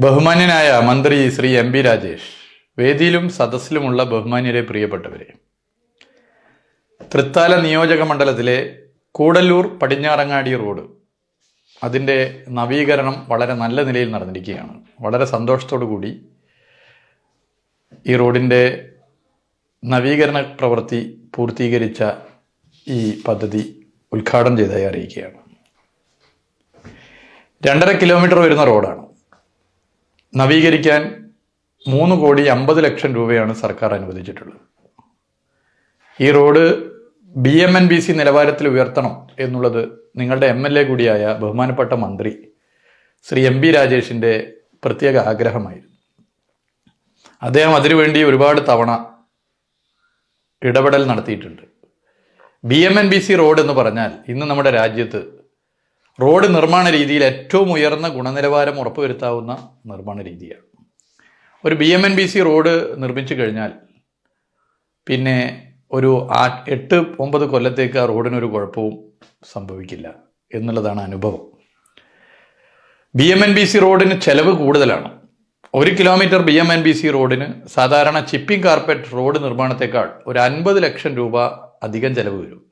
ബഹുമാന്യനായ മന്ത്രി Shri M P Rajesh വേദിയിലും സദസ്സിലുമുള്ള ബഹുമാന്യരെ പ്രിയപ്പെട്ടവരെ തൃത്താല നിയോജക മണ്ഡലത്തിലെ കൂടല്ലൂർ പടിഞ്ഞാറങ്ങാടി റോഡ് അതിന്റെ നവീകരണം വളരെ നല്ല നിലയിൽ നടന്നിരിക്കുകയാണ്. വളരെ സന്തോഷത്തോടു കൂടി ഈ റോഡിന്റെ നവീകരണ പ്രവൃത്തി പൂർത്തീകരിച്ച ഈ പദ്ധതി ഉദ്ഘാടനം ചെയ്തതായി അറിയിക്കുകയാണ്. രണ്ടര കിലോമീറ്റർ വരുന്ന റോഡാണ്. നവീകരിക്കാൻ മൂന്ന് കോടി അമ്പത് ലക്ഷം രൂപയാണ് സർക്കാർ അനുവദിച്ചിട്ടുള്ളത്. ഈ road B M N B C നിലവാരത്തിൽ ഉയർത്തണം എന്നുള്ളത് നിങ്ങളുടെ എം എൽ എ കൂടിയായ ബഹുമാനപ്പെട്ട മന്ത്രി ശ്രീ എം ബി രാജേഷിന്റെ പ്രത്യേക ആഗ്രഹമായിരുന്നു. അദ്ദേഹം അതിനുവേണ്ടി ഒരുപാട് തവണ ഇടപെടൽ നടത്തിയിട്ടുണ്ട്. B M N B C road എന്ന് പറഞ്ഞാൽ ഇന്ന് നമ്മുടെ രാജ്യത്ത് റോഡ് നിർമ്മാണ രീതിയിൽ ഏറ്റവും ഉയർന്ന ഗുണനിലവാരം ഉറപ്പുവരുത്താവുന്ന നിർമ്മാണ രീതിയാണ്. ഒരു B M N B C road നിർമ്മിച്ചു കഴിഞ്ഞാൽ പിന്നെ ഒരു ആ എട്ട് ഒമ്പത് കൊല്ലത്തേക്ക് ആ റോഡിനൊരു കുഴപ്പവും സംഭവിക്കില്ല എന്നുള്ളതാണ് അനുഭവം. B M N B C റോഡിന് ചെലവ് കൂടുതലാണ്. ഒരു kilometre B M N B C റോഡിന് സാധാരണ ചിപ്പിംഗ് കാർപ്പറ്റ് റോഡ് നിർമ്മാണത്തെക്കാൾ ഒരു അൻപത് ലക്ഷം രൂപ അധികം ചെലവ് വരും.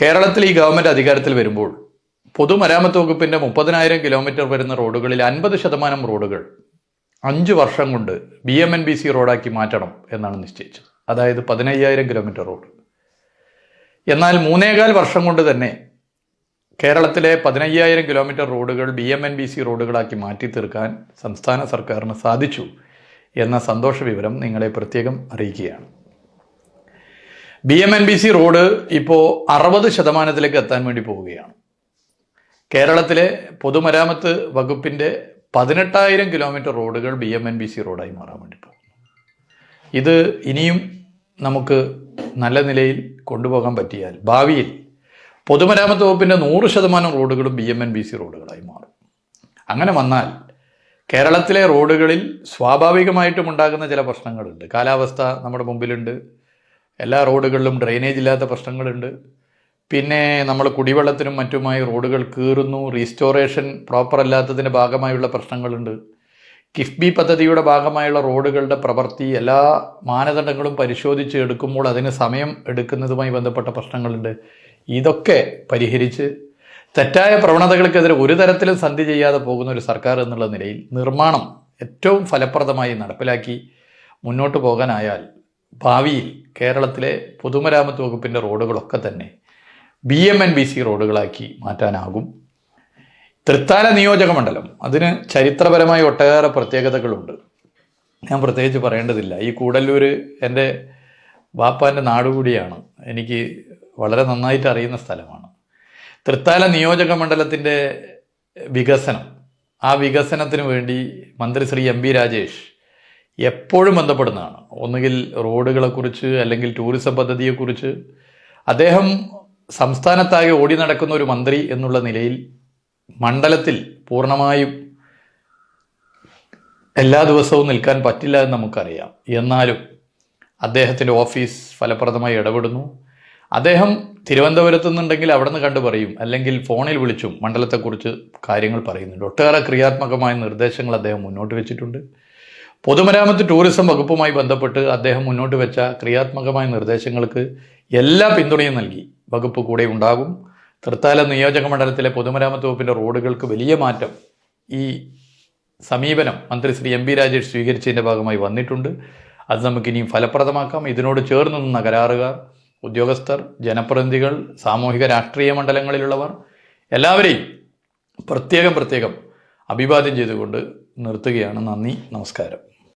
കേരളത്തിൽ ഈ ഗവൺമെന്റ് അധികാരത്തിൽ വരുമ്പോൾ പൊതുമരാമത്ത് വകുപ്പിന്റെ മുപ്പതിനായിരം കിലോമീറ്റർ വരുന്ന റോഡുകളിൽ അൻപത് ശതമാനം റോഡുകൾ അഞ്ച് വർഷം കൊണ്ട് B M N B C റോഡാക്കി മാറ്റണം എന്നാണ് നിശ്ചയിച്ചത്. അതായത് പതിനയ്യായിരം കിലോമീറ്റർ റോഡ്. എന്നാൽ മൂന്നേകാൽ വർഷം കൊണ്ട് തന്നെ കേരളത്തിലെ പതിനയ്യായിരം കിലോമീറ്റർ റോഡുകൾ B M N B C റോഡുകളാക്കി മാറ്റി തീർക്കാൻ സംസ്ഥാന സർക്കാരിന് സാധിച്ചു എന്ന സന്തോഷ വിവരം നിങ്ങളെ പ്രത്യേകം അറിയിക്കുകയാണ്. B M N B C road ഇപ്പോൾ അറുപത് ശതമാനത്തിലേക്ക് എത്താൻ വേണ്ടി പോവുകയാണ്. കേരളത്തിലെ പൊതുമരാമത്ത് വകുപ്പിന്റെ പതിനെട്ടായിരം കിലോമീറ്റർ റോഡുകൾ B M N B C റോഡായി മാറാൻ വേണ്ടി പോകും ഇത് ഇനിയും നമുക്ക് നല്ല നിലയിൽ കൊണ്ടുപോകാൻ പറ്റിയാൽ ഭാവിയിൽ പൊതുമരാമത്ത് വകുപ്പിന്റെ നൂറ് ശതമാനം റോഡുകളും B M N B C റോഡുകളായി മാറും. അങ്ങനെ വന്നാൽ കേരളത്തിലെ റോഡുകളിൽ സ്വാഭാവികമായിട്ടും ഉണ്ടാകുന്ന ചില പ്രശ്നങ്ങളുണ്ട്. കാലാവസ്ഥ നമ്മുടെ മുമ്പിലുണ്ട്. എല്ലാ റോഡുകളിലും ഡ്രെയിനേജ് ഇല്ലാത്ത പ്രശ്നങ്ങളുണ്ട്. പിന്നെ നമ്മൾ കുടിവെള്ളത്തിനും മറ്റുമായി റോഡുകൾ കീറുന്നു റീസ്റ്റോറേഷൻ പ്രോപ്പർ അല്ലാത്തതിന്റെ ഭാഗമായുള്ള പ്രശ്നങ്ങളുണ്ട്. കിഫ്ബി പദ്ധതിയുടെ ഭാഗമായുള്ള റോഡുകളുടെ പ്രവൃത്തി എല്ലാ മാനദണ്ഡങ്ങളും പരിശോധിച്ച് എടുക്കുമ്പോൾ അതിന് സമയം എടുക്കുന്നതുമായി ബന്ധപ്പെട്ട പ്രശ്നങ്ങളുണ്ട്. ഇതൊക്കെ പരിഹരിച്ച് തെറ്റായ പ്രവണതകൾക്കെതിരെ ഒരു തരത്തിലും സന്ധി ചെയ്യാതെ പോകുന്ന ഒരു സർക്കാർ എന്നുള്ള നിലയിൽ നിർമ്മാണം ഏറ്റവും ഫലപ്രദമായി നടപ്പിലാക്കി മുന്നോട്ട് പോകാനായാൽ ഭാവിയിൽ കേരളത്തിലെ പൊതുമരാമത്ത് വകുപ്പിന്റെ റോഡുകളൊക്കെ തന്നെ B M N B C റോഡുകളാക്കി മാറ്റാനാകും. തൃത്താല നിയോജക മണ്ഡലം അതിന് ചരിത്രപരമായി ഒട്ടേറെ പ്രത്യേകതകളുണ്ട്. ഞാൻ പ്രത്യേകിച്ച് പറയേണ്ടതില്ല. ഈ കൂടല്ലൂർ എന്റെ വാപ്പാന്റെ നാടുകൂടിയാണ്. എനിക്ക് വളരെ നന്നായിട്ട് അറിയുന്ന സ്ഥലമാണ്. തൃത്താല നിയോജക മണ്ഡലത്തിന്റെ വികസനം ആ വികസനത്തിന് വേണ്ടി മന്ത്രി ശ്രീ എം ബി രാജേഷ് എപ്പോഴും ബന്ധപ്പെടുന്നതാണ്. ഒന്നുകിൽ റോഡുകളെക്കുറിച്ച് അല്ലെങ്കിൽ ടൂറിസം പദ്ധതിയെക്കുറിച്ച്. അദ്ദേഹം സംസ്ഥാനത്താകെ ഓടി നടക്കുന്ന ഒരു മന്ത്രി എന്നുള്ള നിലയിൽ മണ്ഡലത്തിൽ പൂർണമായും എല്ലാ ദിവസവും നിൽക്കാൻ പറ്റില്ല എന്ന് നമുക്കറിയാം. എന്നാലും അദ്ദേഹത്തിന്റെ ഓഫീസ് ഫലപ്രദമായി ഇടപെടുന്നു. അദ്ദേഹം തിരുവനന്തപുരത്ത് നിന്നുണ്ടെങ്കിൽ അവിടെ നിന്ന് കണ്ടു പറയും അല്ലെങ്കിൽ ഫോണിൽ വിളിച്ചും മണ്ഡലത്തെക്കുറിച്ച് കാര്യങ്ങൾ പറയുന്നുണ്ട് ഒട്ടേറെ ക്രിയാത്മകമായ നിർദ്ദേശങ്ങൾ അദ്ദേഹം മുന്നോട്ട് വെച്ചിട്ടുണ്ട്. പൊതുമരാമത്ത് ടൂറിസം വകുപ്പുമായി ബന്ധപ്പെട്ട് അദ്ദേഹം മുന്നോട്ട് വെച്ച ക്രിയാത്മകമായ നിർദ്ദേശങ്ങൾക്ക് എല്ലാ പിന്തുണയും നൽകി. വകുപ്പ് കൂടെ ഉണ്ടാകും. തൃത്താല നിയോജക മണ്ഡലത്തിലെ പൊതുമരാമത്ത് വകുപ്പിന്റെ റോഡുകൾക്ക് വലിയ മാറ്റം ഈ സമീപനം മന്ത്രി ശ്രീ എം പി രാജേഷ് സ്വീകരിച്ചതിന്റെ ഭാഗമായി വന്നിട്ടുണ്ട്. അത് നമുക്ക് ഇനിയും ഫലപ്രദമാക്കാം. ഇതിനോട് ചേർന്ന് നിന്ന കരാറുകാർ ഉദ്യോഗസ്ഥർ ജനപ്രതിനിധികൾ സാമൂഹിക രാഷ്ട്രീയ മണ്ഡലങ്ങളിലുള്ളവർ എല്ലാവരെയും പ്രത്യേകം പ്രത്യേകം അഭിവാദ്യം ചെയ്തുകൊണ്ട് നിർത്തുകയാണ്. നന്ദി. നമസ്കാരം.